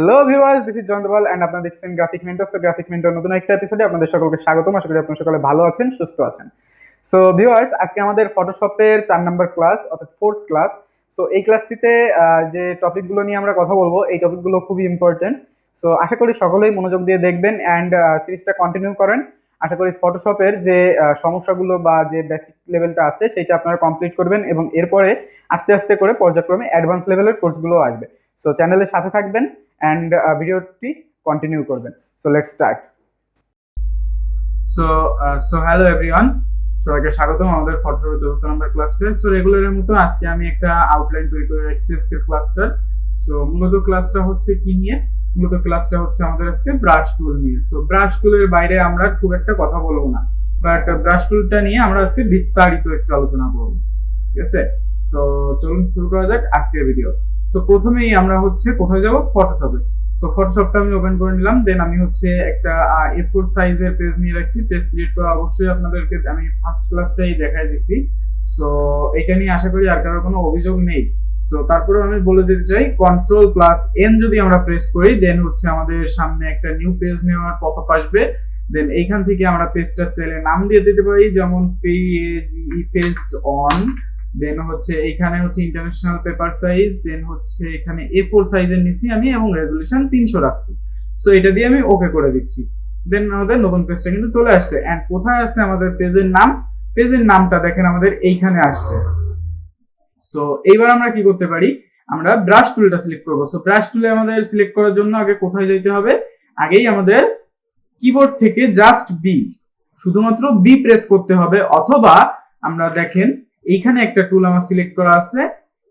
Hello viewers this is Jayantapal and আপনারা দেখছেন graphic mentor so graphic mentor নতুন একটা এপিসোডে আপনাদের সকলকে স্বাগতম। আশা করি আপনারা সকলে ভালো আছেন, সুস্থ আছেন। সো ভিউয়ার্স আজকে আমাদের ফটোশপের চার নাম্বার ক্লাস অর্থাৎ ফোর্থ ক্লাস সো এই ক্লাসটিতে যে টপিকগুলো নিয়ে আমরা কথা বলব, এই টপিকগুলো খুবই ইম্পর্টেন্ট সো আশা করি সকলেই মনোযোগ দিয়ে দেখবেন অ্যান্ড সিরিজটা কন্টিনিউ করেন। আশা করি ফটোশপের যে সমস্যাগুলো বা যে বেসিক লেভেলটা আছে, সেটা আপনারা কমপ্লিট করবেন এবং এরপরে আস্তে আস্তে করে পর্যায়ক্রমে অ্যাডভান্স লেভেলের কোর্সগুলো আসবে। সো চ্যানেলের সাথে থাকবেন। অ্যান্ড ভিডিওটি কন্টিনিউ করবেন। So let's start so so hello everyone সবাইকে স্বাগতম আমাদের ফটোশপের চতুর্থ নম্বর ক্লাসটা সো রেগুলারের মতো আজকে আমি একটা আউটলাইন তৈরি করে রেখেছি আজকে ক্লাসটা সো মূলত ক্লাসটা হচ্ছে কি নিয়ে? মূলত ক্লাসটা হচ্ছে আমাদের আজকে ব্রাশ টুল নিয়ে। সো ব্রাশ টুলের বাইরে আমরা খুব একটা কথা বলব না। বাট ব্রাশ টুলটা নিয়ে আমরা আজকে বিস্তারিত একটু আলোচনা করব। ঠিক আছে? সো চলুন শুরু করা যাক আজকের ভিডিও সো প্রথমেই আমরা হচ্ছে কোথায় যাব? ফটোশপে সো ফটোশপটা আমি ওপেন করে নিলাম। দেন আমি হচ্ছে একটা এ ফোর সাইজের পেজ নিয়ে রাখছি। পেজ ক্রিয়েট করা অবশ্যই আপনাদেরকে আমি ফার্স্ট ক্লাসটাই দেখাই দিছি। সো এটা নিয়ে আশা করি আর কারোর কোনো অভিযোগ নেই। সো তারপরে আমি বলে দিতে চাই কন্ট্রোল প্লাস এন যদি আমরা প্রেস করি দেন হচ্ছে আমাদের সামনে একটা নিউ পেজ নেওয়ার পপ আসবে। দেন এইখান থেকে আমরা পেজটা চাইলে নাম দিয়ে দিতে পারি। যেমন পেজ পেজ অন দেন হচ্ছে এখানে হচ্ছে ইন্টারন্যাশনাল পেপার সাইজ দেন হচ্ছে এখানে এ ফোর সাইজের নিছি আমি এবং রেজলিউশন তিনশো রাখছি। সো এটা দিয়ে আমি ওকে করে দিচ্ছি। দেন আমাদের নতুন পেজটা কিন্তু চলে আসছে। অ্যান্ড কোথায় আছে আমাদের পেজের নাম? পেজের নামটা দেখেন, আমাদের এইখানে আসছে। সো এইবার আমরা কি করতে পারি? আমরা ব্রাশ টুলটা সিলেক্ট করব। সো ব্রাশ টুলে আমাদের সিলেক্ট করার জন্য আগে কোথায় যেতে হবে? আগেই আমাদের কিবোর্ড থেকে জাস্ট বি শুধুমাত্র বি প্রেস করতে হবে। অথবা আমরা দেখেন এইখানে একটা টুল আমার সিলেক্ট করা আছে,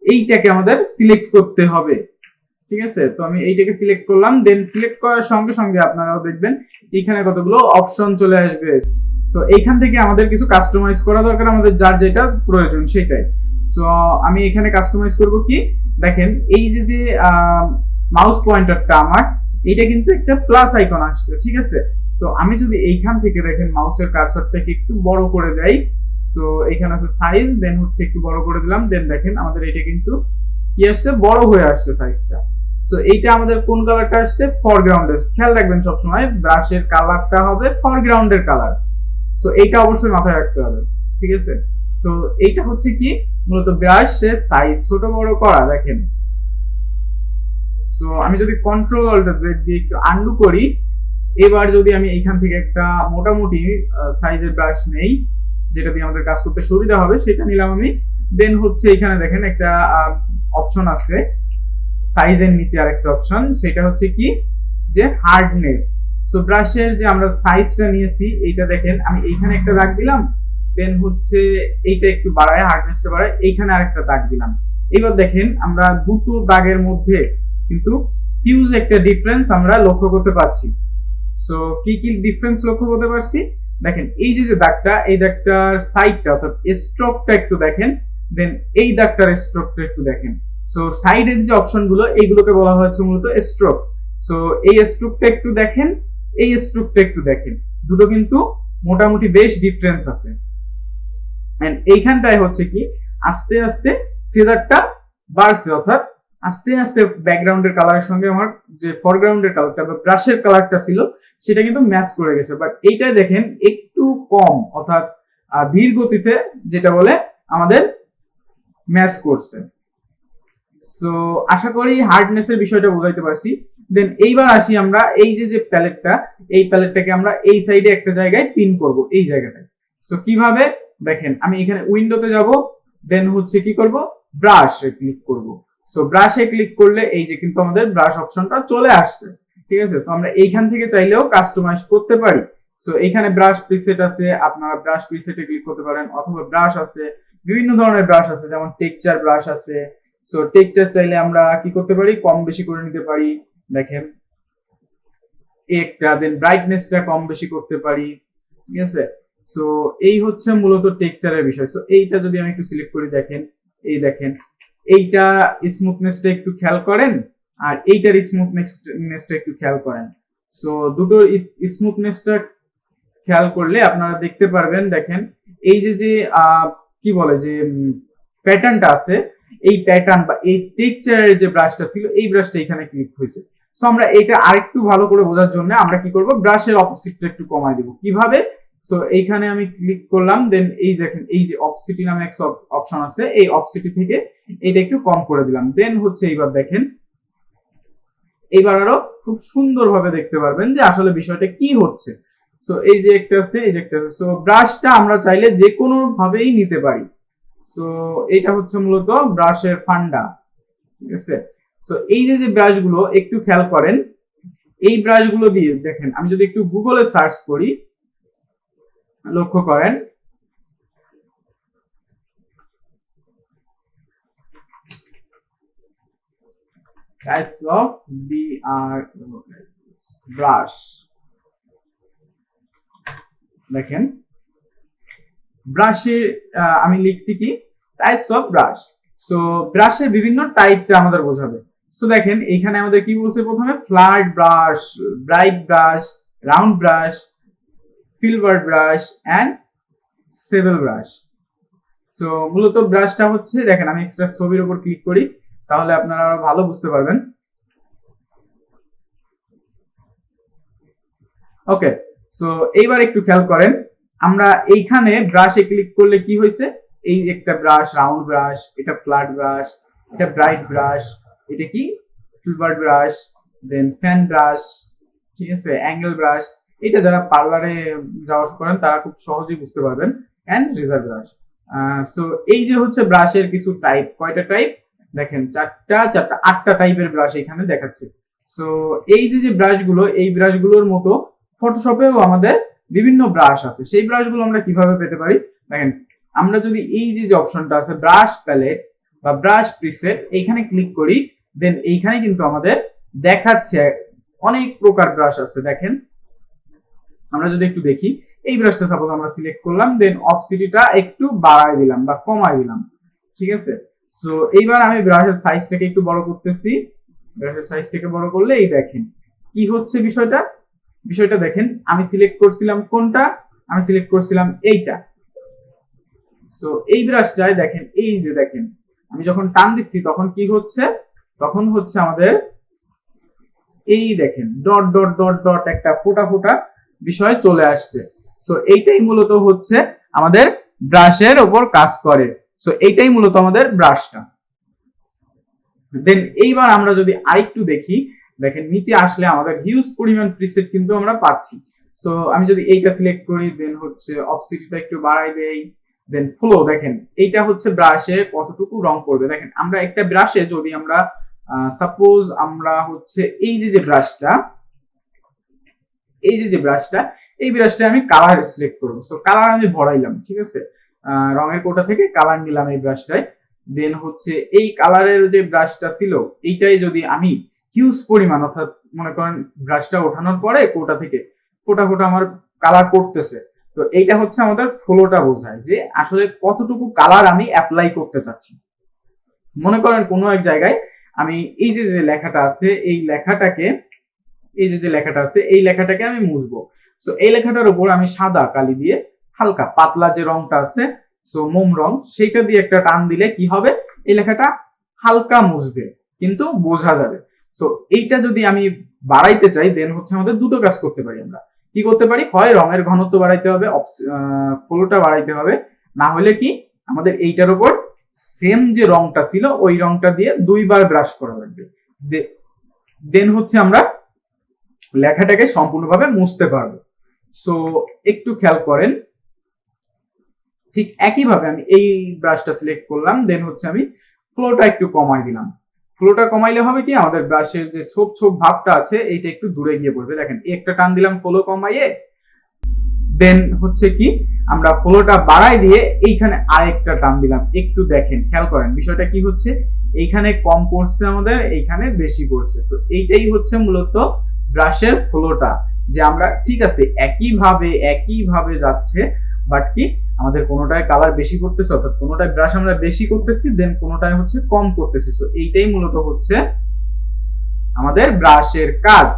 এইটাকে আমাদের সিলেক্ট করতে হবে। ঠিক আছে? তো আমি এইটাকে সিলেক্ট করলাম দেন সিলেক্ট করার সঙ্গে সঙ্গে আপনারাও দেখবেন এইখানে কতগুলো অপশন চলে আসবে। তো এইখান থেকে আমাদের কিছু কাস্টমাইজ করা দরকার, আমাদের যার যেটা প্রয়োজন সেটাই। সো আমি এখানে কাস্টমাইজ করব কি? দেখেন, এই যে যে মাউস পয়েন্টারটা আমার এটা কিন্তু একটা প্লাস আইকন আসছে, ঠিক আছে? তো আমি যদি এইখান থেকে দেখেন মাউসের কার্সারটাকে একটু বড় করে দেই সো এখানে আছে সাইজ দেন হচ্ছে একটু বড় করে দিলাম দেন দেখেন আমাদের এটা কিন্তু কি আসছে? বড় হয়ে আসছে সাইজটা সো এইটা আমাদের কোন কালারটা আসছে? ফরগ্রাউন্ডের খেয়াল রাখবেন সবসময় ব্রাশের কালারটা হবে ফরগ্রাউন্ডের কালার সো এইটা অবশ্যই মাথায় রাখতে হবে, ঠিক আছে? সো এইটা হচ্ছে কি? মূলত ব্রাশের সাইজ ছোট বড় করা, দেখেন। সো আমি যদি কন্ট্রোল অল্টার দিয়ে একটু আন্ডু করি, এবার যদি আমি এইখান থেকে একটা মোটামুটি সাইজের ব্রাশ নেই যেটা দিয়ে আমাদের কাজ করতে সুবিধা হবে, সেটা নিলাম আমি। দেন হচ্ছে এখানে দেখেন একটা অপশন আছে। সাইজের নিচে আরেকটা অপশন সেটা হচ্ছে কি? যে হার্ডনেস সো ব্রাশের যে আমরা সাইজটা নিয়েছি, এইটা দেখেন, আমি এইখানে একটা দাগ দিলাম। দেন হচ্ছে এইটা একটু বাড়ায় হার্ডনেসটা বাড়ায়, এইখানে আরেকটা দাগ দিলাম। এবার দেখেন, আমরা দুটো দাগের মধ্যে কিন্তু হিউজ একটা ডিফারেন্স আমরা লক্ষ্য করতে পারছি। সো কি কি ডিফারেন্স লক্ষ্য করতে পারছি? দেখেন, এই যে যে দাগটা, এই দাগটার সাইডটা অর্থাৎ স্ট্রোকটা একটু দেখেন দেন এই দাগটার স্ট্রোকটা একটু দেখেন। সো সাইডের যে অপশনগুলো এইগুলোকে বলা হচ্ছে মূলত স্ট্রোক সো এই স্ট্রোকটা একটু দেখেন, এই স্ট্রোকটা একটু দেখেন। দুটো কিন্তু মোটামুটি বেশ ডিফারেন্স আছে। এন্ড এইখানটায় হচ্ছে কি, আস্তে আস্তে ফেদারটা বাড়ছে, অর্থাৎ আস্তে আস্তে ব্যাকগ্রাউন্ডের কালারের সঙ্গে আমার যে ফরগ্রাউন্ডের কালারটা বা ব্রাশের কালারটা ছিল, সেটা কিন্তু ম্যাচ করে গেছে। বাট এইটাই দেখেন, একটু কম, অর্থাৎ ধীর গতিতে যেটা বলে আমাদের ম্যাচ করছে। সো আশা করি হার্ডনেসের বিষয়টা বোঝাইতে পারছি। দেন এইবার আসি আমরা এই যে যে প্যালেটটা এই প্যালেটটাকে আমরা এই সাইডে একটা জায়গায় পিন করব, এই জায়গাটায়। সো কীভাবে? দেখেন, আমি এখানে উইন্ডোতে যাব দেন হচ্ছে কি করব? ব্রাশে ক্লিক করব। সো ব্রাশে ক্লিক করলে এই যে কিন্তু আমাদের ব্রাশ অপশনটা চলে আসছে। ঠিক আছে? তো আমরা এইখান থেকে চাইলেও কাস্টমাইজ করতে পারি। সো এখানে ব্রাশ প্রিসেট আছে, আপনারা ব্রাশ প্রিসেটে ক্লিক করতে পারেন, অথবা ব্রাশ আছে, বিভিন্ন ধরনের ব্রাশ আছে, যেমন টেক্সচার ব্রাশ আছে। সো টেক্সচার চাইলে আমরা কি করতে পারি? কম বেশি করে নিতে পারি। দেখেন। একটা দেন ব্রাইটনেসটা কম বেশি করতে পারি। ঠিক আছে? সো এই হচ্ছে মূলত টেক্সচারের বিষয়। সো এইটা যদি আমি একটু সিলেক্ট করি দেখেন, এই দেখেন। এইটা স্মুথনেসটা একটু খেয়াল করেন আর এইটার স্মুথনেসটা একটু খেয়াল করেন। সো দুটো স্মুথনেসটা খেয়াল করলে আপনারা দেখতে পারবেন, দেখেন, এই যে যে কি বলে যে প্যাটার্নটা আছে, এই প্যাটার্ন বা এই টেক্সচারের যে ব্রাশটা ছিল, এই ব্রাশটা এখানে ক্লিক হয়েছে। সো আমরা এটা আরেকটু ভালো করে বোঝার জন্য আমরা কি করব ব্রাশের অপোজিটটা একটু কমাই দিব। কীভাবে? সো এইখানে আমি ক্লিক করলাম দেন এই দেখেন, এই যে অপসিটি নামে একটা অপশন আছে, এই অপসিটি থেকে এটা একটু কম করে দিলাম। দেন হচ্ছে এইবার দেখেন, এইবার আরও খুব সুন্দরভাবে দেখতে পারবেন যে আসলে বিষয়টা কি হচ্ছে। সো এই যে একটা আছে, এই যে একটা আছে। সো ব্রাশটা আমরা চাইলে যে কোনো ভাবেই নিতে পারি। সো এটা হচ্ছে মূলত ব্রাশের ফান্ডা ঠিক আছে? সো এই যে যে ব্রাশগুলো একটু খেয়াল করেন, এই ব্রাশগুলো দিয়ে দেখেন, আমি যদি একটু গুগলে সার্চ করি লক্ষ্য করেন। Types দেখেন। ব্রাশে আমি লিখছি কি? টাইপস অফ ব্রাশ সো ব্রাশের বিভিন্ন টাইপটা আমাদের বোঝাবে। সো দেখেন এখানে আমাদের কি বলছে প্রথমে? Flat brush bright brush round brush ফিলভার brush and sable brush so মূলত ব্রাশটা হচ্ছে, দেখেন আমি এক্সট্রা ছবির উপর ক্লিক করি, তাহলে আপনারা আরও ভালো বুঝতে পারবেন। ওকে সো এইবার একটু খেয়াল করেন, আমরা এইখানে ব্রাশে ক্লিক করলে কি হয়েছে? এই একটা ব্রাশ রাউন্ড ব্রাশ এটা ফ্ল্যাট ব্রাশ এটা ব্রাইট ব্রাশ এটা কি? ফিলভার ব্রাশ দেন ফ্যান ব্রাশ ঠিক আছে? অ্যাঙ্গেল ব্রাশ এটা যারা পার্লারে যাওয়া করেন, তারা খুব সহজেই বুঝতে পারবেন। অ্যান্ড রেজার ব্রাশ সো এই যে হচ্ছে ব্রাশের কিছু টাইপ কয়টা টাইপ দেখেন, চারটা চারটা, আটটা টাইপের ব্রাশ এখানে দেখাচ্ছে। সো এই যে যে ব্রাশগুলো এই ব্রাশগুলোর মতো ফটোশপেও আমাদের বিভিন্ন ব্রাশ আছে। সেই ব্রাশগুলো আমরা কীভাবে পেতে পারি? দেখেন, আমরা যদি এই যে যে অপশনটা আছে ব্রাশ প্যালেট বা ব্রাশ প্রিসেট এইখানে ক্লিক করি দেন এইখানে কিন্তু আমাদের দেখাচ্ছে অনেক প্রকার ব্রাশ আছে। দেখেন আমরা যদি একটু দেখি, এই ব্রাশটা সাপোজ আমরা সিলেক্ট করলাম দেন অপসিটিটা একটু বাড়াই দিলাম বা কমাই দিলাম, ঠিক আছে? সো এইবার আমি ব্রাশের সাইজটাকে একটু বড় করতেছি। ব্রাশের সাইজটাকে বড় করলে এই দেখেন, কি হচ্ছে বিষয়টা? বিষয়টা দেখেন, আমি সিলেক্ট করছিলাম কোনটা? আমি সিলেক্ট করছিলাম এইটা। সো এই ব্রাশটায় দেখেন, এই যে দেখেন, আমি যখন টান দিচ্ছি, তখন কি হচ্ছে? তখন হচ্ছে আমাদের এই দেখেন ডট ডট ডট ডট একটা ফোটা ফোটা বিষয় চলে আসছে। সো এইটাই মূলত হচ্ছে আমাদের ব্রাশের ওপর কাজ করে। সো এইটাই মূলত আমাদের ব্রাশটা দেন এইবার আমরা যদি আরেকটু দেখি, দেখেন নিচে আসলে আমাদের হিউজ পরিমাণ প্রিসেট কিন্তু আমরা পাচ্ছি। সো আমি যদি এইটা সিলেক্ট করি দেন হচ্ছে অপসিটিটা একটু বাড়াই দেই দেন ফ্লো দেখেন এইটা হচ্ছে ব্রাশে কতটুকু রং করবে দেখেন আমরা একটা ব্রাশে যদি আমরা সাপোজ আমরা হচ্ছে এই যে যে ব্রাশটা এই যে যে ব্রাশটা এই ব্রাশটা আমি কালার সিলেক্ট করব। সো কালার আমি ভরাইলাম, ঠিক আছে? রঙের কোটা থেকে কালার নিলাম এই ব্রাশটায় দেন হচ্ছে এই কালারের যে ব্রাশটা ছিল, এইটাই যদি আমি হিউজ পরিমাণ, অর্থাৎ মনে করেন ব্রাশটা ওঠানোর পরে কোটা থেকে ফোটা ফোটা আমার কালার করতেছে তো এইটা হচ্ছে আমাদের ফ্লোটা বোঝায় যে আসলে কতটুকু কালার আমি অ্যাপ্লাই করতে চাচ্ছি। মনে করেন কোনো এক জায়গায় আমি এই যে যে লেখাটা আছে, এই লেখাটাকে এই যে যে লেখাটা আছে, এই লেখাটাকে আমি মুছবো। সো এই লেখাটার উপর আমি সাদা কালি দিয়ে হালকা পাতলা যে রংটা আছে সো মোম রং, সেইটা দিয়ে একটা টান দিলে কি হবে? এই লেখাটা হালকা মুছবে, কিন্তু বোঝা যাবে। সো এইটা যদি আমি বাড়াইতে চাই দেন হচ্ছে আমাদের দুটো কাজ করতে পারি আমরা। কি করতে পারি? হয় রঙের ঘনত্ব বাড়াইতে হবে ফ্লোটা বাড়াইতে হবে, না হলে কি? আমাদের এইটার উপর সেম যে রংটা ছিল, ওই রংটা দিয়ে দুইবার ব্রাশ করা লাগবে। দেন হচ্ছে আমরা লেখাটাকে সম্পূর্ণভাবে মুছতে পারব। সো একটু খেয়াল করেন। ঠিক একইভাবে আমি এই ব্রাশটা সিলেক্ট করলাম দেন হচ্ছে আমি ফ্লোটা একটু কমাই দিলাম। ফ্লোটা কমাইলে হবে কি? আমাদের ব্রাশের যে ছোপ ছোপ ভাবটা আছে, এইটা একটু দূরে গিয়ে পড়বে। দেখেন একটা টান দিলাম ফ্লো কমাইয়ে। দেন হচ্ছে কি? আমরা ফ্লোটা বাড়াই দিয়ে এইখানে আরেকটা টান দিলাম। একটু দেখেন, খেয়াল করেন, বিষয়টা কি হচ্ছে? এইখানে কম পড়ছে আমাদের, এইখানে বেশি পড়ছে। তো এইটাই হচ্ছে মূলত ব্রাশের ফ্লোটা যে আমরা, ঠিক আছে, একইভাবে একইভাবে যাচ্ছে বাট কি আমাদের কোনোটায় কালার বেশি করতেছে, অর্থাৎ কোনোটায় ব্রাশ আমরা বেশি করতেছি দেন কোনোটায় হচ্ছে কম করতেছি। সো এইটাই মূলত হচ্ছে আমাদের ব্রাশের কাজ।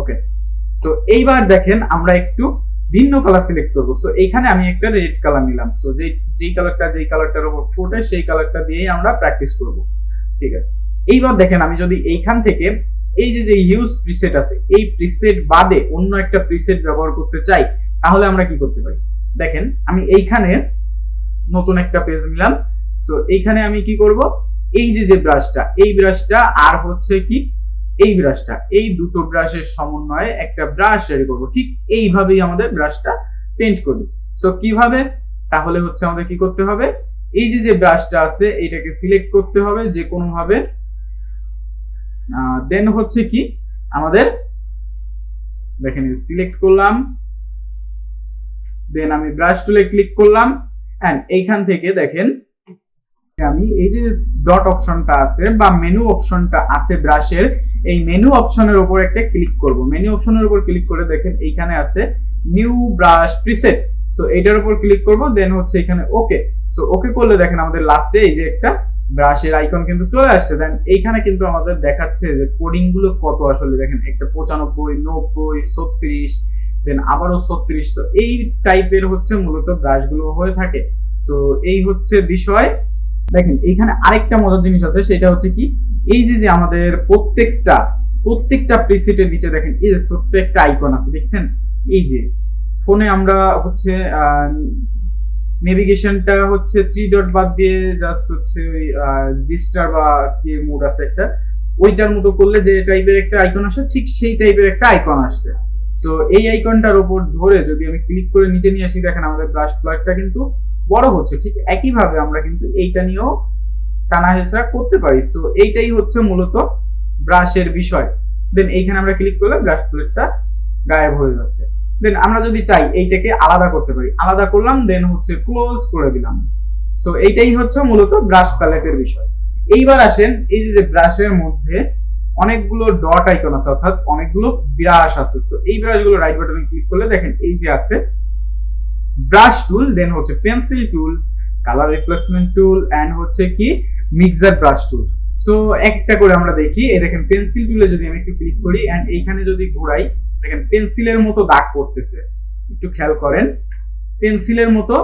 ওকে সো এইবার দেখেন আমরা একটু ভিন্ন কালার সিলেক্ট করব। সো এইখানে আমি একটা রেড কালার নিলাম। সো যে, যেই কালারটা যেই কালারটার উপর ফোটে সেই কালারটা দিয়েই আমরা প্র্যাকটিস করব। ঠিক আছে? এইবার দেখেন, আমি যদি এইখান থেকে এই যে যে ইউজ প্রিসেট আছে, এই প্রিসেট বাদে অন্য একটা প্রিসেট ব্যবহার করতে চাই, তাহলে আমরা কি করতে পারি? দেখেন, আমি এইখানে নতুন একটা পেজ নিলাম। সো এইখানে আমি কি করব? এই যে যে ব্রাশটা এই ব্রাশটা আর হচ্ছে কি এই ব্রাশটা এই দুটো ব্রাশের সমন্বয়ে একটা ব্রাশ রেডি করব। ঠিক এইভাবেই আমাদের ব্রাশটা পেন্ট করি সো কীভাবে? তাহলে হচ্ছে আমাদের কি করতে হবে? এই যে যে ব্রাশটা আছে, এটাকে সিলেক্ট করতে হবে যে কোনো ভাবে দেন হচ্ছে কি? আমাদের দেখেন সিলেক্ট করলাম। দেন আমি ব্রাশ টুলে ক্লিক করলাম। এন্ড এইখান থেকে দেখেন আমি এই যে ডট অপশনটা আছে বা মেনু অপশনটা আছে ব্রাশের এই মেনু অপশনের উপর একটা ক্লিক করব। মেনু অপশনের উপর ক্লিক করে দেখেন এইখানে আছে নিউ ব্রাশ প্রিসেট সো এটার উপর ক্লিক করব দেন হচ্ছে এখানে ওকে সো ওকে করলে দেখেন আমাদের লাস্টে এই যে একটা ব্রাশের আইকন কিন্তু চলে আসছে। দেন এইখানে কিন্তু আমাদের দেখাচ্ছে যে কোডিংগুলো কত আসলে। দেখেন একটা পঁচানব্বই, নব্বই, ছত্রিশ দেন আবারও ছত্রিশ। এই টাইপের হচ্ছে মূলত ব্রাশগুলো হয়ে থাকে। সো এই হচ্ছে বিষয়। দেখেন, এইখানে আরেকটা মজার জিনিস আছে, সেটা হচ্ছে কি, এই যে যে আমাদের প্রত্যেকটা প্রত্যেকটা প্রিসেটের নিচে দেখেন, এই যে ছোট্ট একটা আইকন আছে, দেখছেন? এই যে, ফোনে আমরা হচ্ছে নেভিগেশনটা হচ্ছে থ্রি ডট বাদ দিয়ে জাস্ট হচ্ছে ওই জিস্টার বা কি মোড আছে একটা, ওইটার মতো করলে যে টাইপের একটা আইকন আসে, ঠিক সেই টাইপের একটা আইকন আসছে। সো এই আইকনটার উপর ধরে যদি আমি ক্লিক করে নিচে নিয়ে আসি, দেখেন আমাদের ব্রাশ প্লাগটা কিন্তু বড় হচ্ছে। ঠিক একইভাবে আমরা কিন্তু এইটা নিয়েও টানা হেসরা করতে পারি। সো এইটাই হচ্ছে মূলত ব্রাশের বিষয়। দেন এইখানে আমরা ক্লিক করলে ব্রাশ প্লেটটা গায়েব হয়ে যাচ্ছে। দেন আমরা যদি চাই এইটাকে আলাদা করতে পারি, আলাদা করলাম দেন হচ্ছে ক্লোজ করে দিলাম। সো এইটাই হচ্ছে মূলত ব্রাশ প্যালেটের বিষয়। এইবার আসেন, এই যে ব্রাশের মধ্যে অনেকগুলো ডট আইকন আছে, অর্থাৎ অনেকগুলো ব্রাশ আছে। সো এই ব্রাশগুলো রাইট বাটনে ক্লিক করলে দেখেন এই যে আছে ব্রাশ টুল দেন হচ্ছে pencil tool colour replacement tool and হচ্ছে কি মিক্সার ব্রাশ টুল সো একটা করে আমরা দেখি, এই দেখেন পেন্সিল টুলে যদি আমি একটু ক্লিক করি এন্ড এইখানে যদি ঘোরাই, দেখেন পেন্সিলের মতো দাগ পড়তেছে। একটু খেয়াল করেন পেন্সিলের মতো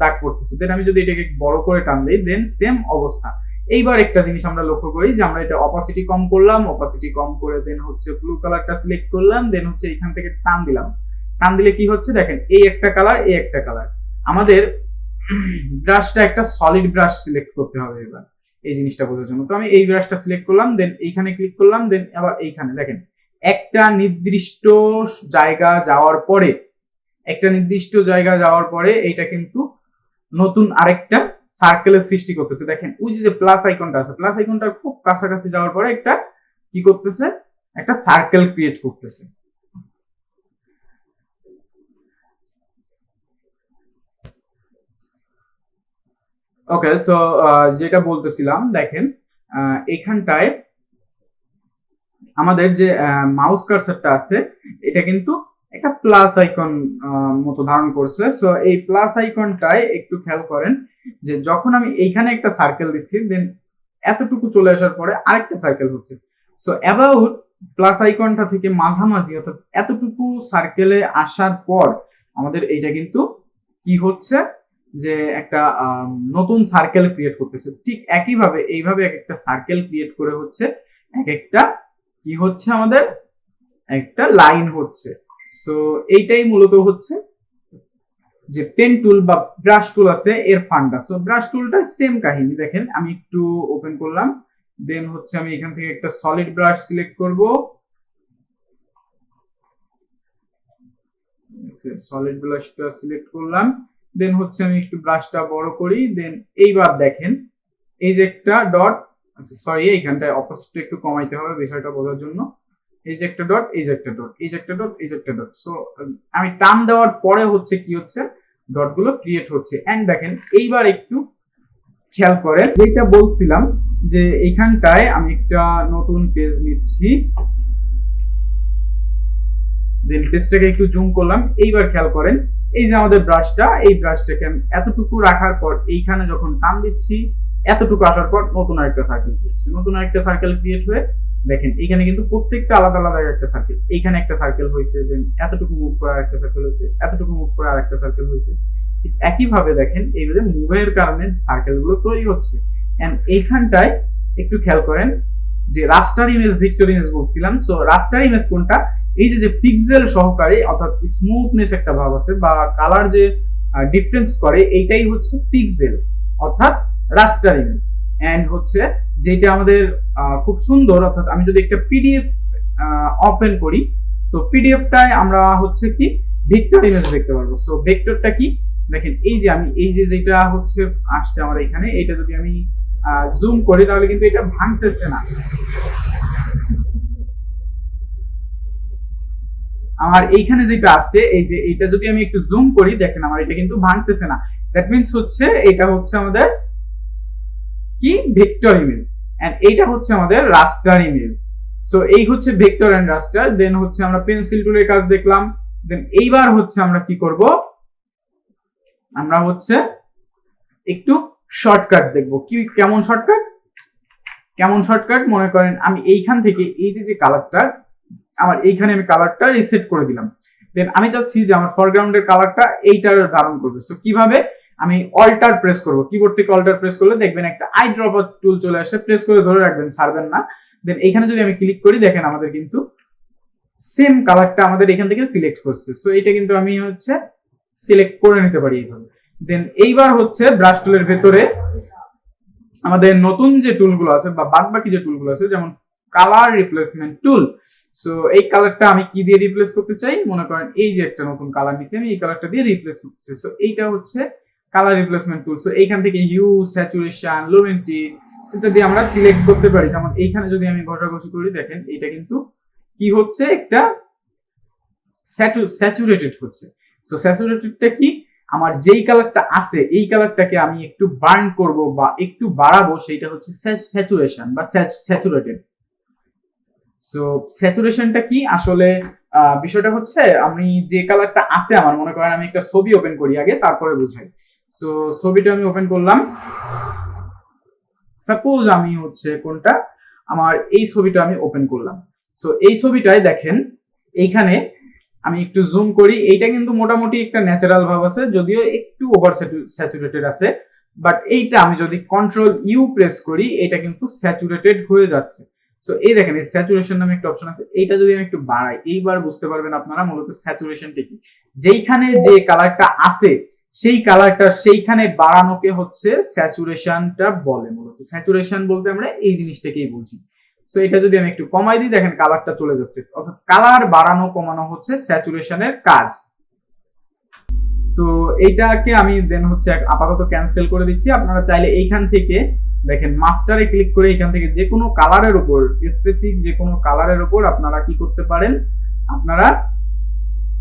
দাগ পড়তেছে। দেন আমি যদি এটাকে বড় করে টান দিই দেন সেম অবস্থা। এইবার একটা জিনিস আমরা লক্ষ্য করি যে আমরা এটা অপাসিটি কম করলাম অপাসিটি কম করে দেন হচ্ছে ব্লু কালারটা সিলেক্ট করলাম দেন হচ্ছে এখান থেকে টান দিলাম। টান দিলে কি হচ্ছে দেখেন, এই একটা কালার এই একটা কালার আমাদের ব্রাশটা একটা সলিড ব্রাশ সিলেক্ট করতে হবে এবার, এই জিনিসটা বোঝার জন্য। তো আমি এই ব্রাশটা সিলেক্ট করলাম দেন এইখানে ক্লিক করলাম দেন আবার এইখানে। দেখেন, একটা নির্দিষ্ট জায়গা যাওয়ার পরে, একটা নির্দিষ্ট জায়গা যাওয়ার পরে এইটা কিন্তু নতুন আরেকটা সার্কেলের সৃষ্টি করতেছে। দেখেন, ওই যে প্লাস আইকনটা আছে প্লাস আইকনটা খুব কাছাকাছি যাওয়ার পরে একটা কি করতেছে? একটা সার্কেল ক্রিয়েট করতেছে। ওকে সো যেটা বলতেছিলাম, দেখেন এখানটায় আমাদের যে মাউস কার্সারটা আছে, এটা কিন্তু একটা প্লাস আইকন মতো ধারণ করছে। সো এই প্লাস আইকনটায় একটু খেয়াল করেন যে, যখন আমি এইখানে একটা সার্কেল দিচ্ছি দেন এতটুকু চলে আসার পরে আরেকটা সার্কেল হচ্ছে। সো অ্যাবাউট প্লাস আইকনটা থেকে মাঝামাঝি, অর্থাৎ এতটুকু সার্কেলে আসার পর আমাদের এইটা কিন্তু কি হচ্ছে? যে একটা নতুন সার্কেল ক্রিয়েট করতেছে। ঠিক একইভাবে, এইভাবে এক একটা সার্কেল ক্রিয়েট করে হচ্ছে, এক একটা কি হচ্ছে আমাদের? একটা লাইন হচ্ছে। সো এইটাই মূলত হচ্ছে যে পেন টুল বা ব্রাশ টুল আছে এর ফান্ডা সো ব্রাশ টুলটা সেম কাহিনী। দেখেন, আমি একটু ওপেন করলাম। দেন হচ্ছে আমি এখান থেকে একটা সলিড ব্রাশ সিলেক্ট করব। সলিড ব্রাশটা সিলেক্ট করলাম। দেন হচ্ছে আমি একটু ব্রাশটা বড় করি দেন এইবার দেখেন, এই যে একটা ডট আচ্ছা সরি এইখানটায় অপোজিটটা একটু কমাইতে হবে বিষয়টা বোঝার জন্য। এই যে একটা ডট এই যে একটা ডট এই যে একটা ডট এই যে একটা ডট সো আমি টান দেওয়ার পরে হচ্ছে কি হচ্ছে ডটগুলো ক্রিয়েট হচ্ছে। এন্ড দেখেন, এইবার একটু খেয়াল করেন, যেটা বলছিলাম যে এইখানটায় আমি একটা নতুন পেজ নিচ্ছি। দেন পেজটাকে একটু জুম করলাম, এইবার খেয়াল করেন এই যে আমাদের ব্রাশটা এই ব্রাশটাকে আমি এতটুকু রাখার পর এইখানে যখন টান দিচ্ছি, এতটুকু আসার পর নতুন আরেকটা সার্কেল ক্রিয়েট নতুন আরেকটা সার্কেল ক্রিয়েট হয়ে দেখেন এখানে কিন্তু প্রত্যেকটা আলাদা আলাদা একটা সার্কেল এইখানে একটা সার্কেল হয়েছে দেন এতটুকু মুভ করে আরেকটা সার্কেল হয়েছে, এতটুকু মুভ করে আরেকটা সার্কেল হয়েছে। ঠিক একইভাবে দেখেন, এইভাবে মুভের কারণে সার্কেলগুলো তৈরি হচ্ছে। এন্ড এইখানটায় একটু খেয়াল করেন যে রাস্টার ইমেজ ভিক্টর ইমেজ বলছিলাম সো রাস্টার ইমেজ কোনটা? এই যে যে পিক্সেল সহকারে, অর্থাৎ স্মুথনেস একটা ভাব আছে বা কালার যে ডিফারেন্স করে, এইটাই হচ্ছে পিক্সেল অর্থাৎ রাস্টার ইমেজ এন্ড হচ্ছে যেটা আমাদের খুব সুন্দর, অর্থাৎ আমি যদি একটা পিডিএফ ওপেন করি সো পিডিএফটায় আমরা হচ্ছে কি ভেক্টর ইমেজ দেখতে পারব। সো ভেক্টরটা কি? দেখেন, এই যে আমি, এই যে যেটা হচ্ছে আসছে আমার এখানে, এটা যদি আমি জুম করি, তাহলে কিন্তু এটা ভাঙতেছে না। আমার এইখানে যেটা আছে, এই যে এটা যদি আমি একটু জুম করি, দেখেন আমার এটা কিন্তু ভাঙতেছে না। দ্যাট মিন্স হচ্ছে এটা হচ্ছে আমাদের কি? ভেক্টর ইমেজ এন্ড এইটা হচ্ছে আমাদের রাস্টার ইমেজ সো এই হচ্ছে ভেক্টর এন্ড রাস্টার দেন হচ্ছে আমরা পেন্সিল টুলের কাজ দেখলাম। দেন এইবার হচ্ছে আমরা কি করব? আমরা হচ্ছে একটু শর্টকাট দেখব। কি, কেমন শর্টকাট কেমন শর্টকাট মনে করেন আমি এইখান থেকে এই যে যে কালারটা আমার এইখানে আমি কালারটা রিসেট করে দিলাম। দেন আমি চাচ্ছি যে আমার ফরগ্রাউন্ডের কালারটা এইটার ধারণ করবে। সো কীভাবে? আমি অল্টার প্রেস করব। কিবোর্ড থেকে অল্টার প্রেস করলে দেখবেন একটা আই ড্রপার টুল চলে আসে। প্রেস করে ধরে রাখবেন, ছাড়বেন না। দেন এখানে যদি আমি ক্লিক করি, দেখেন আমাদের কিন্তু সেম কালারটা আমাদের এখান থেকে সিলেক্ট করছে। সো এটা কিন্তু আমি হচ্ছে সিলেক্ট করে নিতে পারি এইভাবে। দেন এইবার হচ্ছে ব্রাশ টুলের ভেতরে আমাদের নতুন যে টুলগুলো আছে বা বাদ বাকি যে টুলগুলো আছে, যেমন কালার রিপ্লেসমেন্ট টুল সো এই কালারটা আমি কি দিয়ে রিপ্লেস করতে চাই? মনে করেন এই যে একটা নতুন কালার নিছি আমি, এই কালারটা দিয়ে রিপ্লেস করতে চাই। সো এইটা হচ্ছে কালার রিপ্লেসমেন্ট টুল সো এইখান থেকে ইউ স্যাচুরেশন লোরেন্টি ইত্যাদি আমরা সিলেক্ট করতে পারি। যেমন এইখানে যদি আমি ঘষাঘষি করি, দেখেন এটা কিন্তু কি হচ্ছে? একটা স্যাচুরেটেড হচ্ছে। সো স্যাচুরেটেডটা কি? আমার যেই কালারটা আছে, এই কালারটাকে আমি একটু বার্ন করব বা একটু বাড়াবো, সেইটা হচ্ছে স্যাচুরেশন বা স্যাচুরেটেড সো স্যাচুরেশনটা কি? আসলে বিষয়টা হচ্ছে, আমি যে কালারটা আছে আমার, মনে করেন আমি একটা ছবি ওপেন করি আগে, তারপরে বুঝাই। সো ছবিটা আমি ওপেন করলাম। সাপোজ আমি হচ্ছে কোনটা? আমার এই ছবিটা আমি ওপেন করলাম। সো এই ছবিটায় দেখেন, এইখানে আমি একটু জুম করি। এইটা কিন্তু মোটামুটি একটা ন্যাচারাল ভাব আছে, যদিও একটু ওভার স্যাচুরেটেড আছে। বাট এইটা আমি যদি কন্ট্রোল ইউ প্রেস করি এটা কিন্তু স্যাচুরেটেড হয়ে যাচ্ছে। সো এই দেখেন, এই স্যাচুরেশন নামে একটা অপশন আছে। এইটা যদি আমি একটু বাড়াই, এইবার বুঝতে পারবেন আপনারা মূলত স্যাচুরেশনটা কি। যেইখানে যে কালারটা আছে, সেই কালারটা সেইখানে বাড়ানোকে হচ্ছে স্যাচুরেশনটা বলে মূলত। স্যাচুরেশন বলতে আমরা এই জিনিসটাকেই বুঝি। সো এটা যদি আমি একটু কমাই দিই, দেখেন কালারটা চলে যাচ্ছে। অর্থাৎ কালার বাড়ানো, কমানো হচ্ছে স্যাচুরেশনের কাজ। সো এইটাকে আমি দেন হচ্ছে আপাতত ক্যান্সেল করে দিচ্ছি। আপনারা চাইলে এইখান থেকে দেখেন মাস্টারে ক্লিক করে এখান থেকে যে কোনো কালারের উপর স্পেসিফিক যে কোনো কালারের উপর আপনারা কি করতে পারেন? আপনারা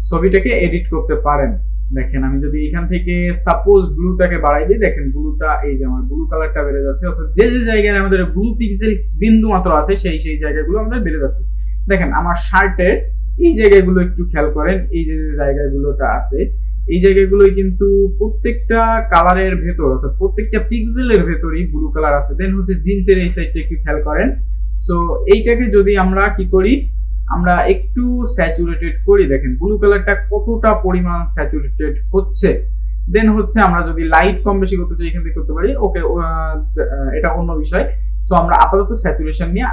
ছবিটাকে এডিট করতে পারেন। দেখেন আমি যদি এখান থেকে সাপোজ ব্লুটাকে বাড়াই দিই, দেখেন ব্লুটা এই যে আমার ব্লু কালারটা বেড়ে যাচ্ছে, অর্থাৎ যে যে জায়গায় আমাদের ব্লু পিক্সেল বিন্দু মাত্র আছে, সেই সেই জায়গাগুলো আমাদের বেড়ে যাচ্ছে। দেখেন আমার শার্টের এই জায়গাগুলো একটু খেয়াল করেন, এই যে যে জায়গাগুলোটা আছে এই জায়গাগুলোই কিন্তু প্রত্যেকটা কালারের ভেতর, অর্থাৎ প্রত্যেকটা পিক্সেলের ভেতরই ব্লু কালার আছে। দেন হচ্ছে জিন্সের এই সাইডটা একটু খেয়াল করেন। সো এইটাকে যদি আমরা কি করি, আমরা একটু স্যাচুরেটেড করি। দেখেন ব্লু কালারটা কতটা পরিমাণ স্যাচুরেটেড হচ্ছে? দেন হচ্ছে আমরা যদি লাইট কম বেশি করতে চাই, এখান থেকে করতে পারি ওকে এটা অন্য বিষয়। সো আমরা আপাতত স্যাচুরেশন নিয়ে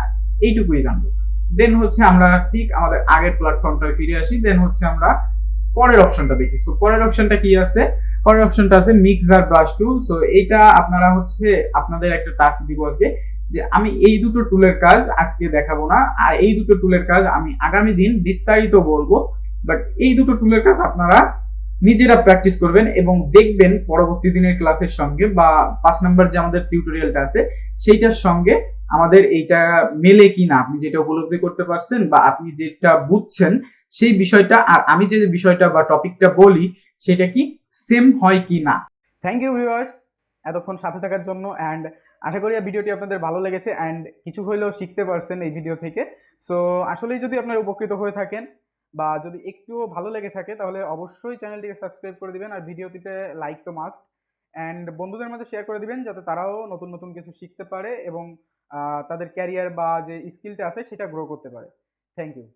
এইটুকুই জানব। দেন হচ্ছে আমরা ঠিক আমাদের আগের প্ল্যাটফর্মটায় ফিরে আসি। দেন হচ্ছে আমরা পরের অপশনটা দেখি। সো পরের অপশনটা কি আছে? পরের অপশনটা আছে মিক্সার ব্রাশ টুল সো এটা আপনারা হচ্ছে আপনাদের একটা টাস্ক দিব আজকে, যে আমি এই দুটো টুলের কাজ আজকে দেখাবো না। আর এই দুটো টুলের কাজ আমি আগামী দিন বিস্তারিত বলব বাট এই দুটো টুলের কাজ আপনারা নিজেরা প্র্যাকটিস করবেন এবং দেখবেন পরবর্তী দিনের ক্লাসের সঙ্গে বা পাঁচ নাম্বার যে আমাদের টিউটোরিয়ালটা আছে, সেইটার সঙ্গে আমাদের এইটা মেলে কি না আপনি যেটা উপলব্ধি করতে পারছেন বা আপনি যেটা বুঝছেন সেই বিষয়টা আর আমি যে বিষয়টা বা টপিকটা বলি, সেটা কি সেম হয় কি না? থ্যাংক ইউ ভিউয়ার্স এতক্ষণ সাথে থাকার জন্য অ্যান্ড আশা করি ভিডিওটি আপনাদের ভালো লেগেছে অ্যান্ড কিছু হলেও শিখতে পারছেন এই ভিডিও থেকে। সো আসলেই যদি আপনারা উপকৃত হয়ে থাকেন, বা যদি একটুও ভালো লেগে থাকে, তাহলে অবশ্যই চ্যানেলটিকে সাবস্ক্রাইব করে দিবেন, আর ভিডিওটিতে লাইক তো মাস্ট অ্যান্ড বন্ধুদের মাঝে শেয়ার করে দিবেন, যাতে তারাও নতুন নতুন কিছু শিখতে পারে এবং তাদের ক্যারিয়ার বা যে স্কিলটা আছে, সেটা গ্রো করতে পারে। Thank you